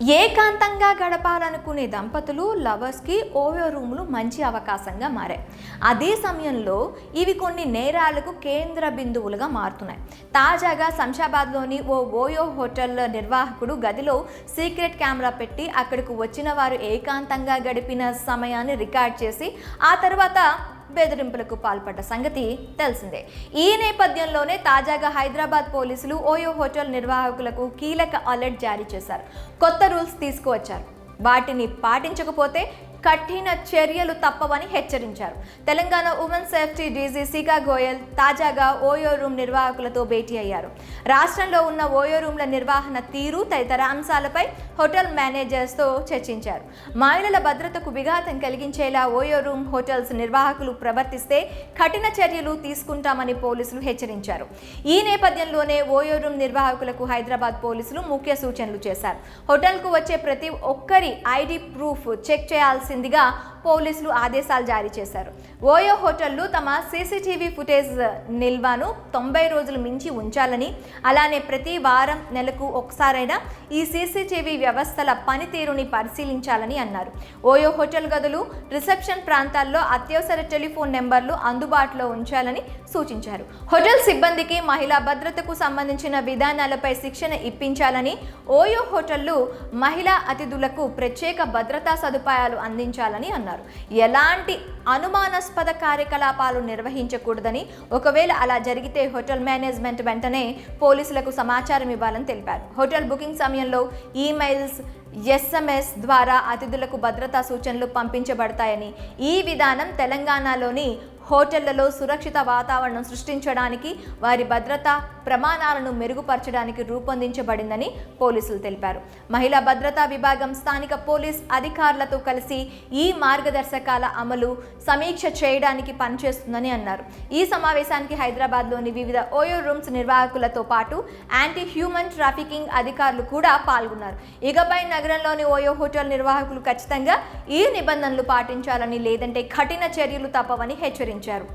ఏకాంతంగా గడపాలనుకునే దంపతులు లవర్స్కి ఓయో రూములు మంచి అవకాశంగా మారాయి. అదే సమయంలో ఇవి కొన్ని నేరాలకు కేంద్ర బిందువులుగా మారుతున్నాయి. తాజాగా శంషాబాద్లోని ఓ ఓయో హోటల్ నిర్వాహకుడు గదిలో సీక్రెట్ కెమెరా పెట్టి అక్కడికి వచ్చిన వారు ఏకాంతంగా గడిపిన సమయాన్ని రికార్డ్ చేసి ఆ తర్వాత బెదిరింపులకు పాల్పడ్డ సంగతి తెలిసిందే. ఈ నేపథ్యంలోనే తాజాగా హైదరాబాద్ పోలీసులు ఓయో హోటల్ నిర్వాహకులకు కీలక అలర్ట్ జారీ చేశారు. కొత్త రూల్స్ తీసుకువచ్చారు. వాటిని పాటించకపోతే కఠిన చర్యలు తప్పవని హెచ్చరించారు. Telangana women safety DG Shikha Goyal తాజాగా ఓయో రూమ్ నిర్వాహకులతో భేటీ అయ్యారు. రాష్ట్రంలో ఉన్న ఓయో రూమ్ల నిర్వహణ తీరు తదితర అంశాలపై హోటల్ మేనేజర్స్తో చర్చించారు. మహిళల భద్రతకు విఘాతం కలిగించేలా ఓయో రూమ్ హోటల్స్ నిర్వాహకులు ప్రవర్తిస్తే కఠిన చర్యలు తీసుకుంటామని పోలీసులు హెచ్చరించారు. ఈ నేపథ్యంలోనే ఓయో రూమ్ నిర్వాహకులకు హైదరాబాద్ పోలీసులు ముఖ్య సూచనలు చేశారు. హోటల్కు వచ్చే ప్రతి ఒక్కరి ఐడి ప్రూఫ్ చెక్ చేయాల్సి చేయాల్సిందిగా పోలీసులు ఆదేశాలు జారీ చేశారు. ఓయో హోటళ్ళు తమ సీసీటీవీ ఫుటేజ్ నిల్వను తొంభై రోజులు మించి ఉంచాలని అలానే ప్రతి వారం నెలకు ఒకసారైనా ఈ సీసీటీవీ వ్యవస్థల పనితీరుని పరిశీలించాలని అన్నారు. ఓయో హోటల్ గదులు రిసెప్షన్ ప్రాంతాల్లో అత్యవసర టెలిఫోన్ నెంబర్లు అందుబాటులో ఉంచాలని సూచించారు. హోటల్ సిబ్బందికి మహిళా భద్రతకు సంబంధించిన విధానాలపై శిక్షణ ఇప్పించాలని ఓయో హోటళ్ళు మహిళా అతిథులకు ప్రత్యేక భద్రతా సదుపాయాలు అందించాలని అన్నారు. ఎలాంటి అనుమానాస్పద కార్యకలాపాలు నిర్వహించకూడదని ఒకవేళ అలా జరిగితే హోటల్ మేనేజ్మెంట్ వెంటనే పోలీసులకు సమాచారం ఇవ్వాలని తెలిపారు. హోటల్ బుకింగ్ సమయంలో ఈమెయిల్స్ ఎస్ఎంఎస్ ద్వారా అతిథులకు భద్రతా సూచనలు పంపించబడతాయని ఈ విధానం తెలంగాణలోని హోటళ్ళలో సురక్షిత వాతావరణం సృష్టించడానికి వారి భద్రతా ప్రమాణాలను మెరుగుపరచడానికి రూపొందించబడిందని పోలీసులు తెలిపారు. మహిళా భద్రతా విభాగం స్థానిక పోలీస్ అధికారులతో కలిసి ఈ మార్గదర్శకాల అమలు సమీక్ష చేయడానికి పనిచేస్తుందని అన్నారు. ఈ సమావేశానికి హైదరాబాద్లోని వివిధ ఓయో రూమ్స్ నిర్వాహకులతో పాటు యాంటీ హ్యూమన్ ట్రాఫికింగ్ అధికారులు కూడా పాల్గొన్నారు. ఇకపై నగరంలోని ఓయో హోటల్ నిర్వాహకులు ఖచ్చితంగా ఈ నిబంధనలు పాటించాలని లేదంటే కఠిన చర్యలు తప్పవని హెచ్చరించారు. అందించారు